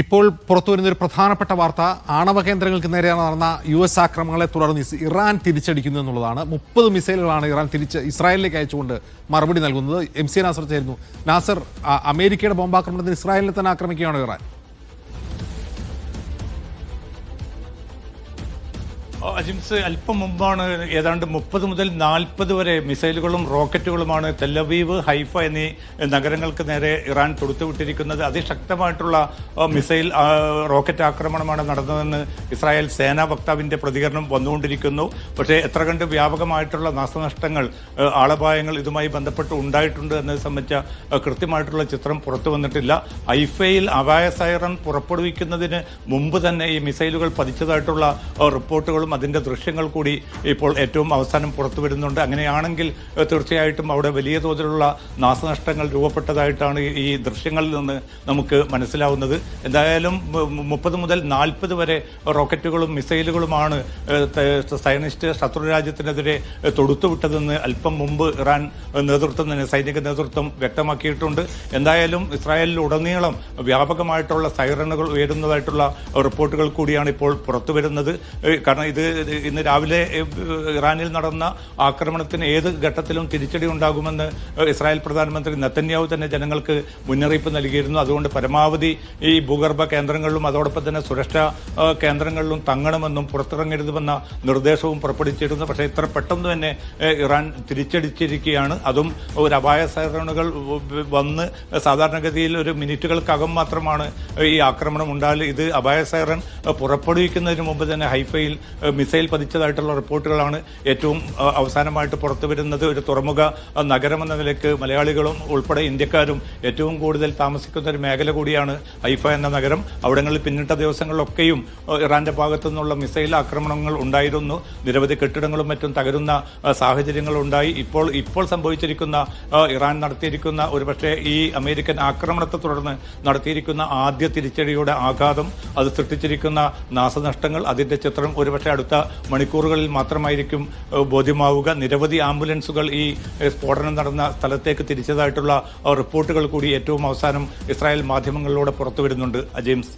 ഇപ്പോൾ പുറത്തു വരുന്ന ഒരു പ്രധാനപ്പെട്ട വാർത്ത ആണവ കേന്ദ്രങ്ങൾക്ക് നേരെ നടന്ന യു എസ് ആക്രമണങ്ങളെ തുടർന്ന് ഇറാൻ തിരിച്ചടിക്കുന്നു എന്നുള്ളതാണ്. മുപ്പത് മിസൈലുകളാണ് ഇറാൻ തിരിച്ച് ഇസ്രായേലിലേക്ക് അയച്ചുകൊണ്ട് മറുപടി നൽകുന്നത്. എം സി നാസർ ചേരുന്നു. നാസർ അമേരിക്കയുടെ ബോംബാക്രമണത്തിന് ഇസ്രായേലിനെ തന്നെ ആക്രമിക്കുകയാണോ ഇറാൻ? അജിംസ് അല്പം മുമ്പാണ് ഏതാണ്ട് മുപ്പത് മുതൽ നാൽപ്പത് വരെ മിസൈലുകളും റോക്കറ്റുകളുമാണ് തെല്ലവീവ് ഹൈഫ എന്നീ നഗരങ്ങൾക്ക് നേരെ ഇറാൻ തൊടുത്തുവിട്ടിരിക്കുന്നത്. അതിശക്തമായിട്ടുള്ള മിസൈൽ റോക്കറ്റ് ആക്രമണമാണ് നടന്നതെന്ന് ഇസ്രായേൽ സേനാ വക്താവിന്റെ പ്രതികരണം വന്നുകൊണ്ടിരിക്കുന്നു. പക്ഷേ എത്ര കണ്ട് വ്യാപകമായിട്ടുള്ള നാശനഷ്ടങ്ങൾ ആളപായങ്ങൾ ഇതുമായി ബന്ധപ്പെട്ട് ഉണ്ടായിട്ടുണ്ട് എന്നത് സംബന്ധിച്ച കൃത്യമായിട്ടുള്ള ചിത്രം പുറത്തു വന്നിട്ടില്ല. ഐഫയിൽ അപായ സൈറൺ പുറപ്പെടുവിക്കുന്നതിന് മുമ്പ് തന്നെ ഈ മിസൈലുകൾ പതിച്ചതായിട്ടുള്ള റിപ്പോർട്ടുകളും അതിന്റെ ദൃശ്യങ്ങൾ കൂടി ഇപ്പോൾ ഏറ്റവും അവസാനം പുറത്തു വരുന്നുണ്ട് അങ്ങനെയാണെങ്കിൽ തീർച്ചയായിട്ടും അവിടെ വലിയ തോതിലുള്ള നാശനഷ്ടങ്ങൾ രൂപപ്പെട്ടതായിട്ടാണ് ഈ- ദൃശ്യങ്ങളിൽ നിന്ന് നമുക്ക് മനസ്സിലാവുന്നത്. എന്തായാലും മുപ്പത് മുതൽ നാൽപ്പത് വരെ റോക്കറ്റുകളും മിസൈലുകളുമാണ് സയനിസ്റ്റ് ശത്രു രാജ്യത്തിനെതിരെ തൊടുത്തുവിട്ടതെന്ന് അല്പം മുമ്പ് ഇറാൻ നേതൃത്വം തന്നെ സൈനിക നേതൃത്വം വ്യക്തമാക്കിയിട്ടുണ്ട്. എന്തായാലും ഇസ്രായേലിൽ ഉടനീളം വ്യാപകമായിട്ടുള്ള സൈറണുകൾ ഉയരുന്നതായിട്ടുള്ള റിപ്പോർട്ടുകൾ കൂടിയാണ് ഇപ്പോൾ പുറത്തു വരുന്നത് കാരണം ഇത് ഇന്ന് രാവിലെ ഇറാനിൽ നടന്ന ആക്രമണത്തിന് ഏത് ഘട്ടത്തിലും തിരിച്ചടി ഉണ്ടാകുമെന്ന് ഇസ്രായേൽ പ്രധാനമന്ത്രി നെത്തന്യാഹു തന്നെ ജനങ്ങൾക്ക് മുന്നറിയിപ്പ് നൽകിയിരുന്നു. അതുകൊണ്ട് പരമാവധി ഈ ഭൂഗർഭ കേന്ദ്രങ്ങളിലും അതോടൊപ്പം തന്നെ സുരക്ഷാ കേന്ദ്രങ്ങളിലും തങ്ങണമെന്നും പുറത്തിറങ്ങരുതുമെന്ന നിർദ്ദേശവും പുറപ്പെടുവിച്ചിരുന്നു. പക്ഷേ ഇത്ര പെട്ടെന്ന് തന്നെ ഇറാൻ തിരിച്ചടിച്ചിരിക്കുകയാണ്. അതും ഒരു അപായ സൈറണുകൾ വന്ന് സാധാരണഗതിയിൽ ഒരു മിനിറ്റുകൾക്കകം മാത്രമാണ് ഈ ആക്രമണം ഉണ്ടായാൽ ഇത് അപായ സൈറൺ പുറപ്പെടുവിക്കുന്നതിന് മുമ്പ് തന്നെ ഹൈഫയിൽ മിസൈൽ പതിച്ചതായിട്ടുള്ള റിപ്പോർട്ടുകളാണ് ഏറ്റവും അവസാനമായിട്ട് പുറത്തു വരുന്നത്. ഒരു തുറമുഖ നഗരമെന്ന നിലയ്ക്ക് മലയാളികളും ഉൾപ്പെടെ ഇന്ത്യക്കാരും ഏറ്റവും കൂടുതൽ താമസിക്കുന്ന ഒരു മേഖല കൂടിയാണ് ഹൈഫ എന്ന നഗരം. അവിടങ്ങളിൽ പിന്നിട്ട ദിവസങ്ങളിലൊക്കെയും ഇറാന്റെ ഭാഗത്തു നിന്നുള്ള മിസൈൽ ആക്രമണങ്ങൾ ഉണ്ടായിരുന്നു. നിരവധി കെട്ടിടങ്ങളും മറ്റും തകരുന്ന സാഹചര്യങ്ങളുണ്ടായി ഇപ്പോൾ ഇപ്പോൾ സംഭവിച്ചിരിക്കുന്ന ഇറാൻ നടത്തിയിരിക്കുന്ന ഒരുപക്ഷെ ഈ അമേരിക്കൻ ആക്രമണത്തെ തുടർന്ന് നടത്തിയിരിക്കുന്ന ആദ്യ തിരിച്ചടിയുടെ ആഘാതം അത് സൃഷ്ടിച്ചിരിക്കുന്ന നാശനഷ്ടങ്ങൾ അതിന്റെ ചിത്രം ഒരുപക്ഷെ അടുത്ത മണിക്കൂറുകളിൽ മാത്രമായിരിക്കും ബോധ്യമാവുക. നിരവധി ആംബുലൻസുകൾ ഈ സ്ഫോടനം നടന്ന സ്ഥലത്തേക്ക് തിരിച്ചതായിട്ടുള്ള റിപ്പോർട്ടുകൾ കൂടി ഏറ്റവും അവസാനം ഇസ്രായേൽ മാധ്യമങ്ങളിലൂടെ പുറത്തുവിടുന്നുണ്ട്. അജെയിംസ്